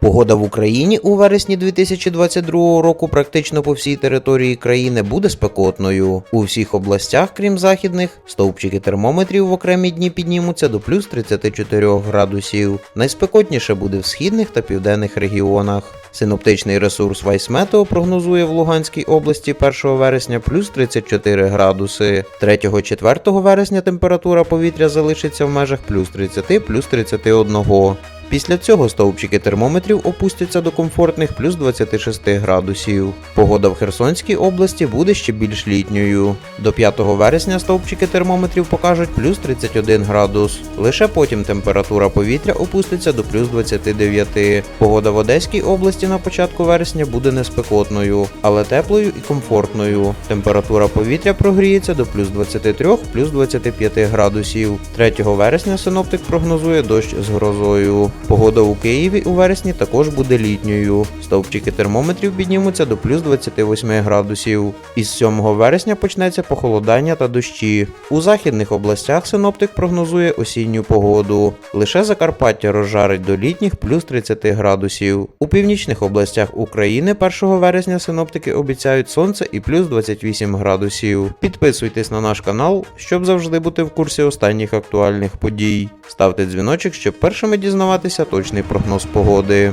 Погода в Україні у вересні 2022 року практично по всій території країни буде спекотною. У всіх областях, крім західних, стовпчики термометрів в окремі дні піднімуться до плюс 34 градусів. Найспекотніше буде в східних та південних регіонах. Синоптичний ресурс Вайсметео прогнозує в Луганській області 1 вересня плюс 34 градуси. 3-4 вересня температура повітря залишиться в межах плюс 30 плюс 31. Після цього стовпчики термометрів опустяться до комфортних плюс 26 градусів. Погода в Херсонській області буде ще більш літньою. До 5 вересня стовпчики термометрів покажуть плюс 31 градус. Лише потім температура повітря опуститься до плюс 29. Погода в Одеській області на початку вересня буде неспекотною, але теплою і комфортною. Температура повітря прогріється до плюс 23 плюс 25 градусів. 3 вересня синоптик прогнозує дощ з грозою. Погода у Києві у вересні також буде літньою. Стовпчики термометрів піднімуться до плюс 28 градусів. Із 7 вересня почнеться похолодання та дощі. У західних областях синоптик прогнозує осінню погоду. Лише Закарпаття розжарить до літніх плюс 30 градусів. У північних областях України 1 вересня синоптики обіцяють сонце і плюс 28 градусів. Підписуйтесь на наш канал, щоб завжди бути в курсі останніх актуальних подій. Ставте дзвіночок, щоб першими дізнаватися точний прогноз погоди.